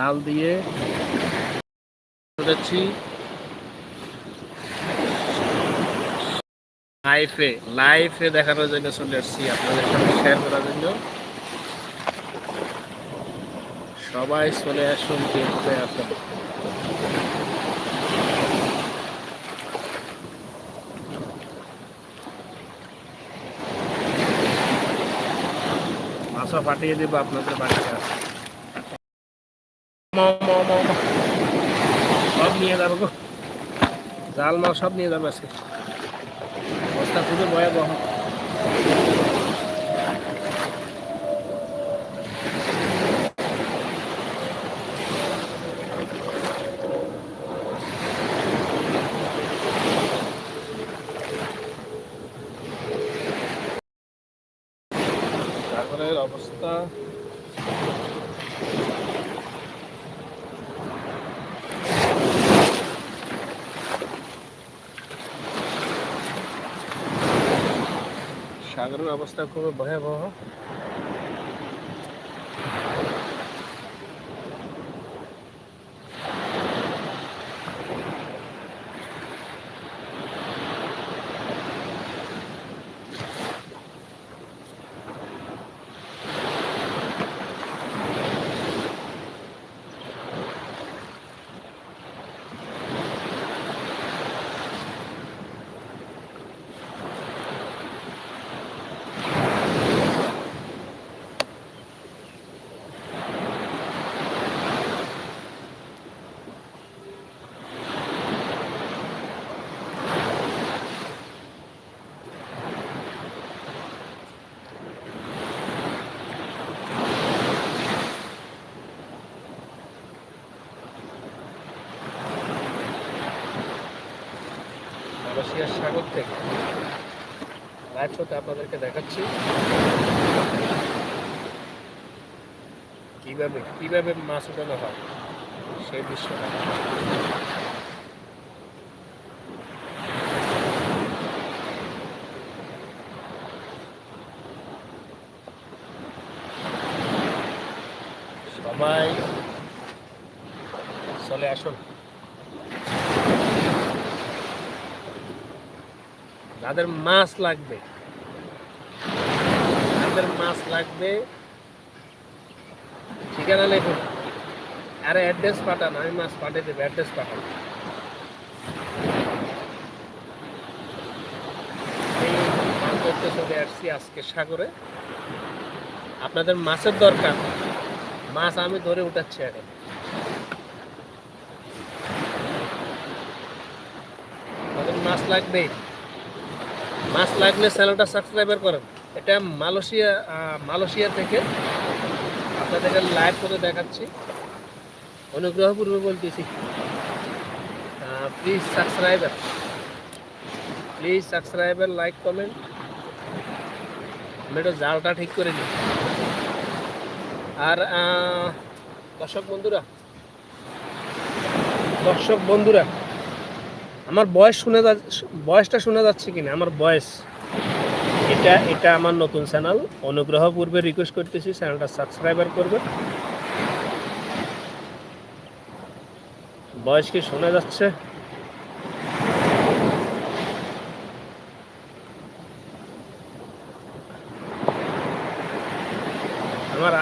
জাল দিয়ে যাচ্ছি। লাইফে লাইফে দেখানোর জন্য চলে আসছি আপনাদের সাথে শেয়ার করার জন্য। সবাই চলে আসুন দেখতে আসুন। মাছও পাঠিয়ে দেবো আপনাদের বাড়িতে। ম- ম- ম- ম- সব নিয়ে যাব গো। জাল মাল সব নিয়ে যাব আজকে। অবস্থা খুবই ভয়াবহ। অবস্থা সাগরের অবস্থা খুবই ভয়াবহ মালয়েশিয়ার সাগর থেকে। লাইভ শোতে আপনাদেরকে দেখাচ্ছি। কীভাবে কীভাবে মাছ উঠানো হয় সেই দৃশ্যটা সবাই চলে আসুন যাদের মাছ লাগবে। যাদের মাছ লাগবে। ঠিকানা লিখুন আরে অ্যাড্রেস পাঠান, আমি মাছ পাঠিয়ে দেবো, অ্যাড্রেস পাঠান। চলে আসছি আজকে সাগরে। আপনাদের মাছের দরকার। মাছ আমি ধরে উঠাচ্ছি এখন। মাছ লাগবে মাছ লাগলে চ্যানেলটা সাবস্ক্রাইবার করেন। এটা মালয়েশিয়া মালয়েশিয়া থেকে আপনাদেরকে লাইভ করে দেখাচ্ছি। অনুগ্রহপূর্বক বলতেছি। Please subscriber please subscriber like comment আমি একটু জালটা ঠিক করে নিই আর দর্শক বন্ধুরা দর্শক বন্ধুরা আমার বয়স শুনে বয়সটা শোনা যাচ্ছে কিনা আমার বয়স। এটা এটা আমার নতুন চ্যানেল অনুগ্রহ পূর্বে রিকোয়েস্ট করতেছি চ্যানেলটা সাবস্ক্রাইবার করবে বয়স কি শোনা যাচ্ছে? আমার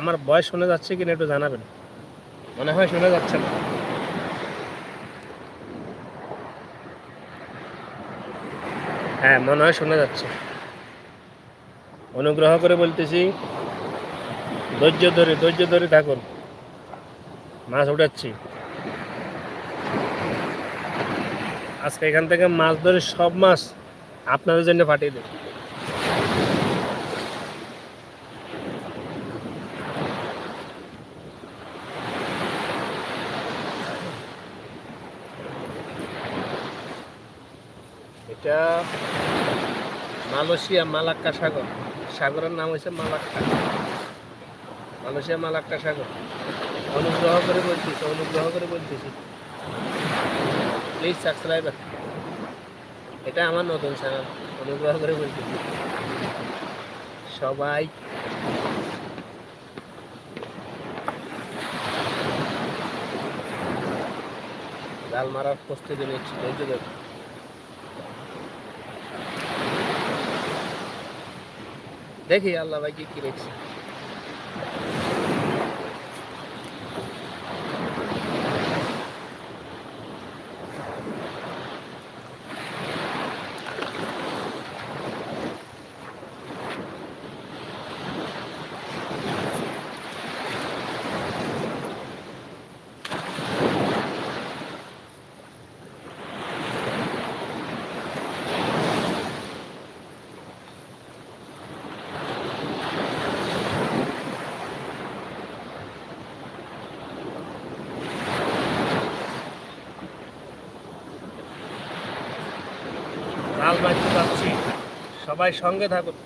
আমার বয়স শোনা যাচ্ছে কিনা একটু জানাবেন। মনে হয় শোনা যাচ্ছে না। হ্যাঁ মনে হয় শোনা যাচ্ছে। অনুগ্রহ করে বলতেছি, ধৈর্য ধরে ধৈর্য ধরে থাকুন। মাছ উঠাচ্ছি। আজকে এখান থেকে মাছ ধরে সব মাছ আপনাদের জন্য পাঠিয়ে দেব। মালয়েশিয়া মালাক্কা সাগর। সাগরের নাম হয়েছে মালাক্কা। মালয়েশিয়া মালাক্কা সাগর। অনুগ্রহ করে বলতেছি, অনুগ্রহ করে বলতেছি। প্লিজ সাবস্ক্রাইব এটা আমার নতুন চ্যানেল অনুগ্রহ করে বলতেছি। সবাই জাল মারার প্রস্তুতি নিচ্ছি, ধৈর্য ধরে। দেখি আল্লাহ ভাই কি রেখেছে মারতে যাচ্ছি। সবাই সঙ্গে থাকুন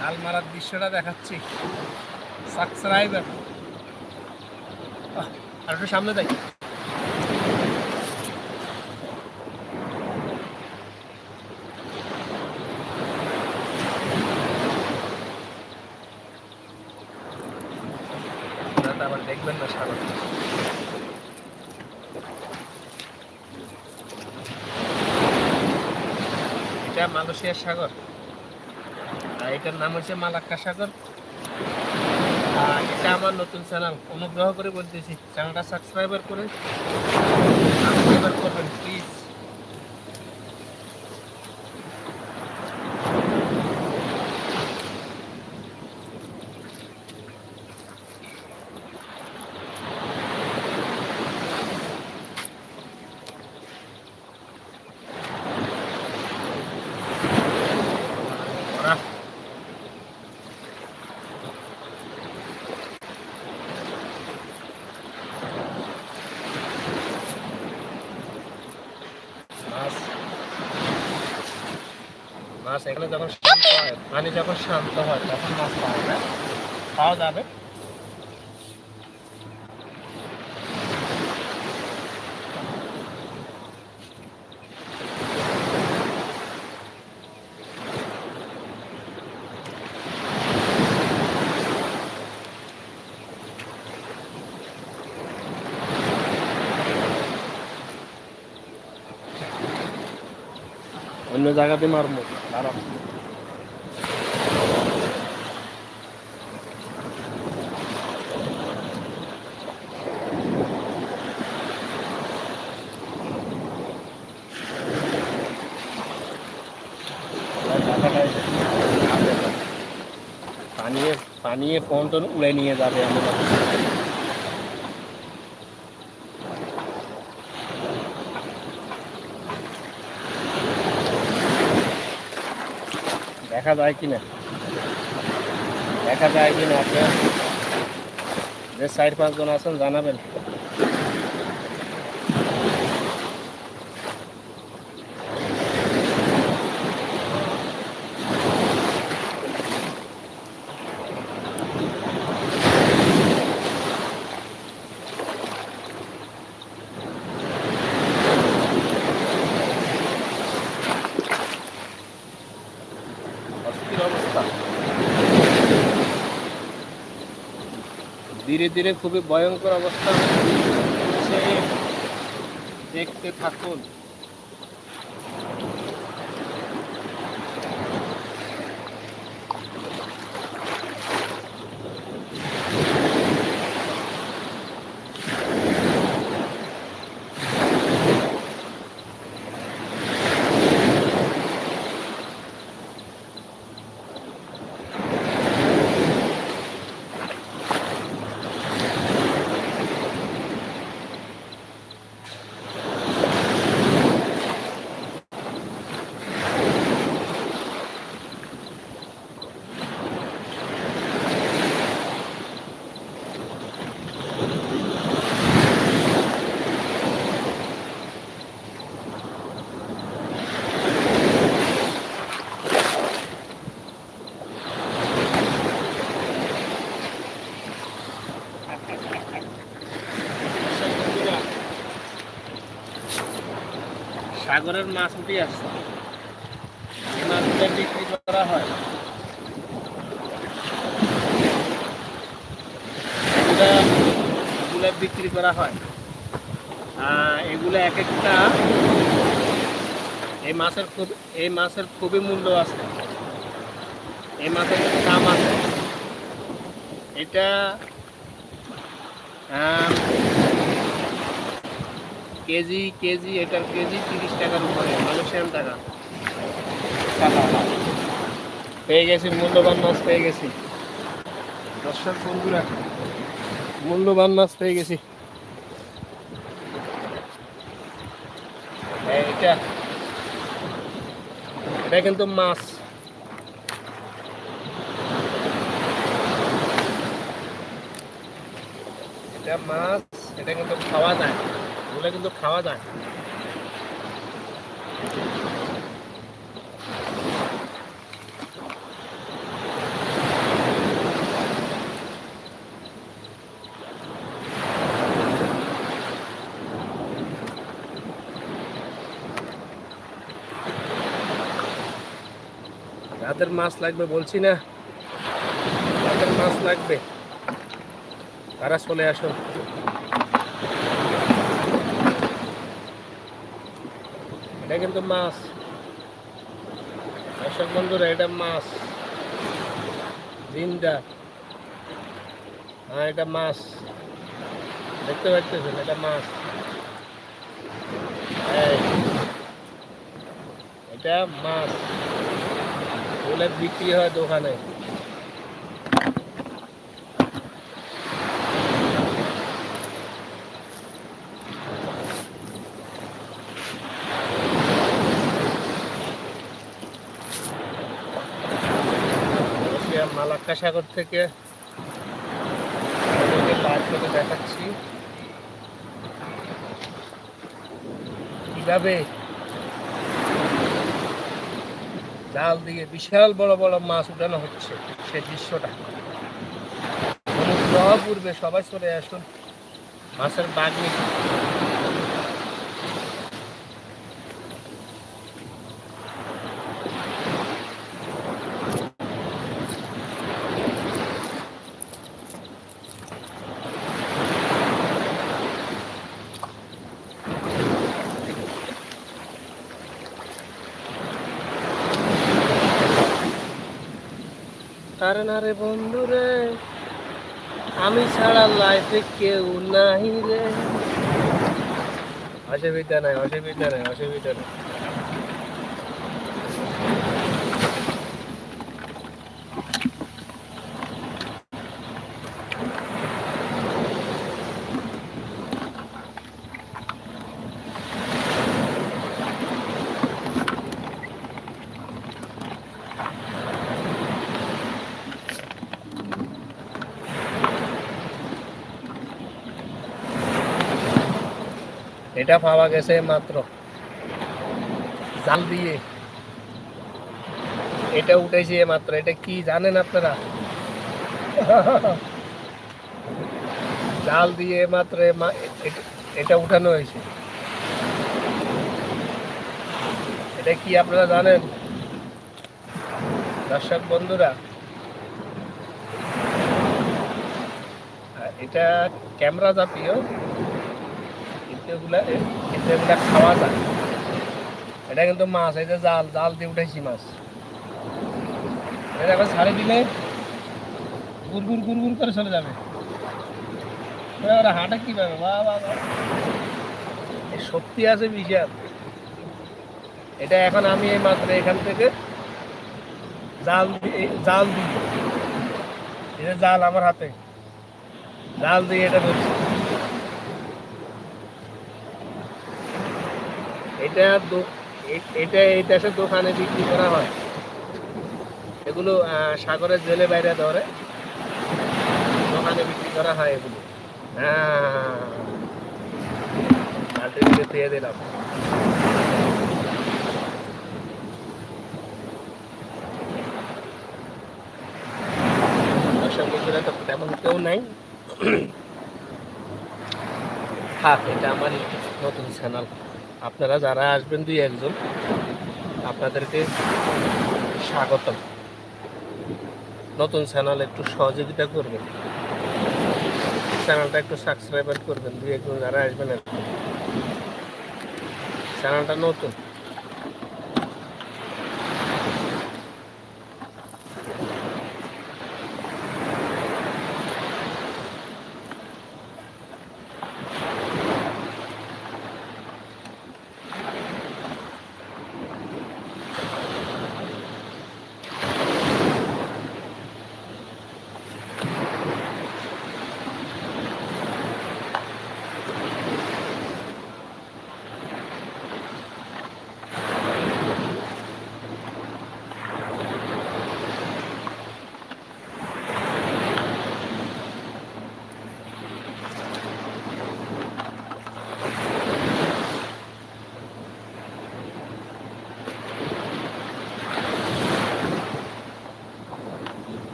জাল মারার দৃশ্যটা দেখাচ্ছি। সাবস্ক্রাইবার আর একটু সামনে যাই আবার দেখবেন না সাগর এটা মালয়েশিয়ার সাগর। এটার নাম হচ্ছে মালাক্কা সাগর। আর এটা আমার নতুন চ্যানেল। অনুগ্রহ করে বলতেছি, চ্যানেলটা সাবস্ক্রাইবার করে সাবস্ক্রাইবার করবেন প্লিজ ওরা মাছ এখানে যখন শান্ত হয় পানি যখন শান্ত হয় তখন মাছ পাওয়া যায় পাওয়া যাবে। অন্য জায়গাতে মারবো দাঁড়াও পানিয়ে পানিয়ে ফোন টোন উড়ে নিয়ে যাবে আমাদের দেখা যায় কি না দেখা যায় কি না আপনি যে চার পাঁচজন আছেন জানাবেন অস্থির অবস্থা ধীরে ধীরে খুবই ভয়ঙ্কর অবস্থা। দেখতে থাকুন। সাগরের মাছ উঠে আসছে। এই মাছগুলো বিক্রি করা হয়। এগুলা বিক্রি করা হয়। এগুলো এক একটা এই মাছের খুব, এই মাছের খুবই মূল্য আছে। এই মাছের দাম আছে। এটা কেজি কেজি এটার কেজি তিরিশ টাকার উপরে মালয়েশিয়ান টাকা। পেয়ে গেছি মূল্যবান মাছ পেয়ে গেছি। দর্শক বন্ধুরা মূল্যবান মাছ পেয়ে গেছি। এটা এটা কিন্তু মাছ। এটা মাছ এটা কিন্তু খাওয়া যায়। এগুলো কিন্তু খাওয়া যায়। যাদের মাছ লাগবে, বলছি না, যাদের মাছ লাগবে, তারা চলে আসুন। এটা কিন্তু মাছ। দর্শক বন্ধুরা, এটা মাছ। দিনটা হ্যাঁ এটা মাছ। দেখতে পাচ্ছেন, এটা মাছ। এটা মাছ। ওগুলো বিক্রি হয় দোকানে আজকে মালাক্কা সাগর থেকে দেখাচ্ছি। কীভাবে জাল দিয়ে বিশাল বড় বড় মাছ উঠানো হচ্ছে সেই দৃশ্যটা। পূর্বে সবাই চলে আসুন, মাছের বাগনি আরে না রে বন্ধু রে, আমি ছাড়া লাইফে কেউ নাই রে। অসুবিধা নাই অসুবিধা নাই অসুবিধা নাই। এটা পাওয়া গেছে মাত্র। জাল দিয়ে। এটা উঠেছে মাত্র। এটা কি জানেন আপনারা? জাল দিয়ে মাত্র এটা উঠানো হয়েছে। এটা কি আপনারা জানেন? দর্শক বন্ধুরা এটা ক্যামেরা জাতীয়। এটা কিন্তু মাছ জাল জাল দিয়ে উঠেছি মাছ। এটা একবার ছাড়ে দিলে গুড় গুড় গুড় করে চলে যাবে। ওরা হাঁটা কীভাবে বা এই আছে বিশাল। এটা এখন আমি এই মাত্র এখান থেকে জাল জাল দিই যে জাল আমার হাতে, জাল দিয়ে এটা ধরছি এটা এটা এই দেশের দোকানে বিক্রি করা হয়। এগুলো সাগরের জেলে বাইরে ধরে দোকানে বিক্রি করা হয় এগুলো। হ্যাঁ। দিয়ে দিলাম। তেমন কেউ নাই। থাক এটা আমার নতুন চ্যানেল আপনারা যারা আসবেন দুই একজন, আপনাদেরকে স্বাগতম। নতুন চ্যানেল একটু সহযোগিতা করবেন। চ্যানেলটা একটু সাবস্ক্রাইবার করবেন, দুই একজন যারা আসবেন। চ্যানেলটা নতুন।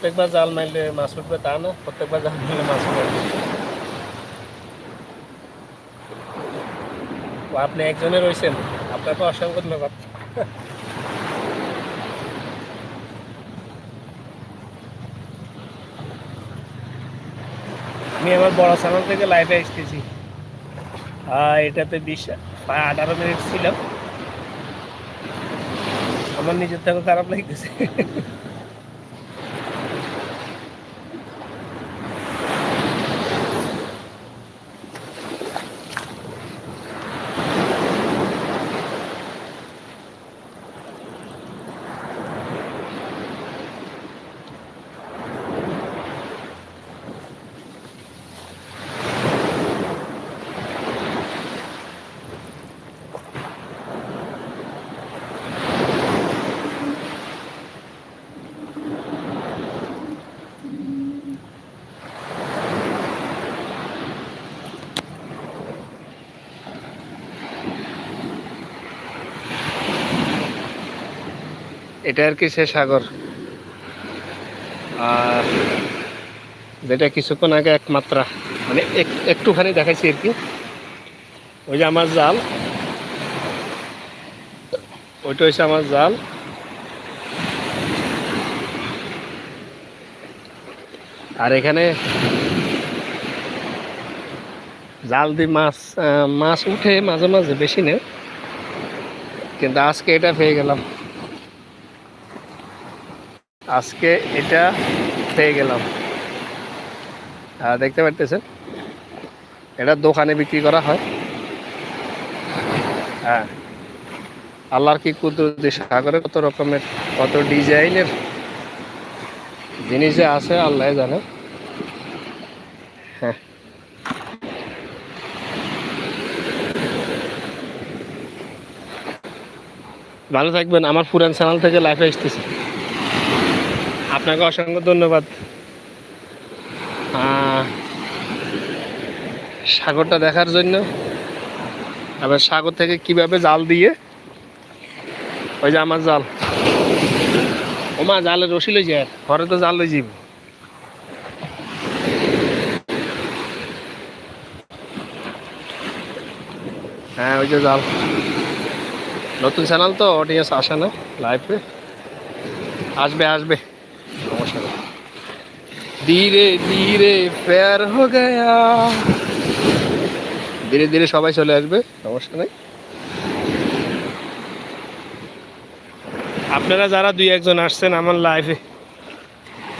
প্রত্যেকবার জাল মারলে মাছ উঠবে তা না, প্রত্যেকবার জাল মারলে মাছ উঠবে। আপনি একজনে রয়েছেন আপনাকে অসংখ্য ধন্যবাদ। আমি আমার বড় চ্যানেল থেকে লাইভে আর এটাতে বিশ আঠারো মিনিট ছিলাম। আমার নিজের থেকে খারাপ লাগতেছে। এটা আর কি সে সাগর। আর যেটা কিছুক্ষণ আগে এক মাত্রা মানে এক- একটুখানি দেখাইছি আর কি। ওই যে আমার জাল। ওইটা হচ্ছে আমার জাল। আর এখানে জাল দিয়ে মাছ মাছ উঠে মাঝে মাঝে বেশি নেই কিন্তু আজকে এটা পেয়ে গেলাম। আজকে এটা পেয়ে গেলাম। আর দেখতে পারতেছেন? এটা দোকানে বিক্রি করা হয়। হ্যাঁ। আল্লাহর কি কুদরতি সাগরে কত রকমের, কত ডিজাইনের জিনিস যে আছে, আল্লাহ জানে। হ্যাঁ। ভালো থাকবেন, আমার পুরান চ্যানেল থেকে লাইফে আসতেছি। আপনাকে অসংখ্য ধন্যবাদ। সাগরটা দেখার জন্য। আবার সাগর থেকে কীভাবে জাল দিয়ে? ওই যে আমার জাল। ওমা, জালে রসি লই যায় ঘরে তো জাল লই যাব হ্যাঁ ওই যে জাল। নতুন চ্যানেল তো অডিয়েন্স আসে না লাইভে আসবে আসবে। ধীরে ধীরে প্যার হো গয়া। ধীরে ধীরে সবাই চলে আসবে, সমস্যা নেই। আপনারা যারা দুই একজন আসছেন আমার লাইফে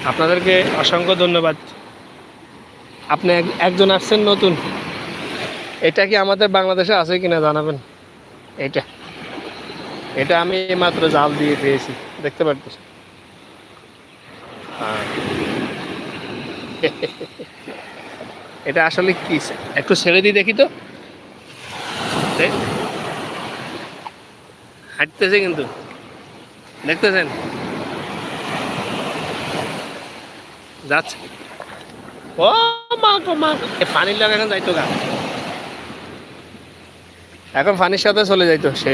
আপনাদেরকে অসংখ্য ধন্যবাদ। আপনি এক- একজন আসছেন নতুন, এটা কি আমাদের বাংলাদেশে আছে কিনা জানাবেন? এটা এটা আমি মাত্র জাল দিয়ে পেয়েছি, দেখতে পারতেছি হ্যাঁ। এটা আসলে কি? একটু ছেড়ে দিই দেখি তো। হাঁটতেছে কিন্তু। দেখতেছেন? যাচ্ছে। ও মা গো মা পানির লাগে এখন যাইতো গা। এখন পানির সাথে চলে যাইতো সে।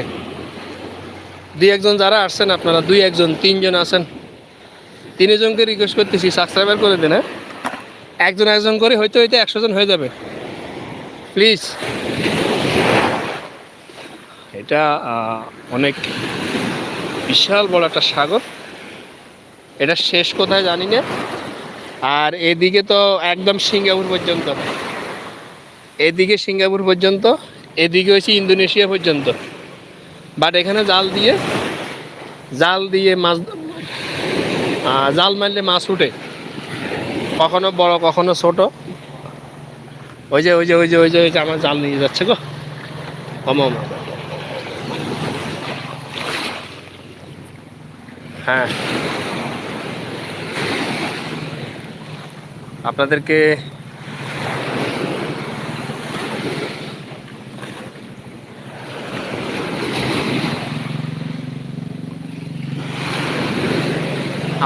দুই একজন যারা আসছেন আপনারা, দুই একজন, তিনজন আছেন। তিনজনকে রিকোয়েস্ট করতেছি সাবস্ক্রাইবার করে দেন হ্যাঁ? একজন একজন করে হইতে হইতে একশো জন হয়ে যাবে। প্লিজ এটা অনেক বিশাল বড় একটা সাগর। এটা শেষ কোথায় জানি না। আর এদিকে তো একদম সিঙ্গাপুর পর্যন্ত। এদিকে সিঙ্গাপুর পর্যন্ত, এদিকে হচ্ছে ইন্দোনেশিয়া পর্যন্ত। বাট এখানে জাল দিয়ে জাল দিয়ে মাছ জাল মারলে মাছ উঠে। কখনো বড়, কখনো ছোট। ওই যে ওই যে ওই যে ওই যে ওই যে আমার জাল নিয়ে যাচ্ছে গো। অম। হ্যাঁ। আপনাদেরকে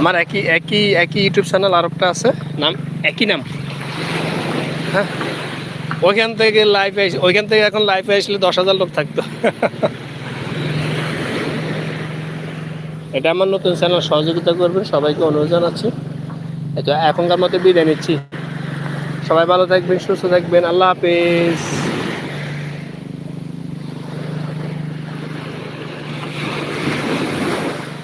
আমার একই একই একই ইউটিউব চ্যানেল আর একটা আছে। নাম? একই নাম। হ্যাঁ। ওইখান থেকে লাইভ লাইভে ওইখান থেকে এখন লাইভে আসলে দশ হাজার লোক থাকতো। এটা আমার নতুন চ্যানেল সহযোগিতা করবেন সবাইকে অনুরোধ জানাচ্ছি। এখনকার মতো বিদায় নিচ্ছি। সবাই ভালো থাকবেন, সুস্থ থাকবেন। আল্লাহ হাফেজ।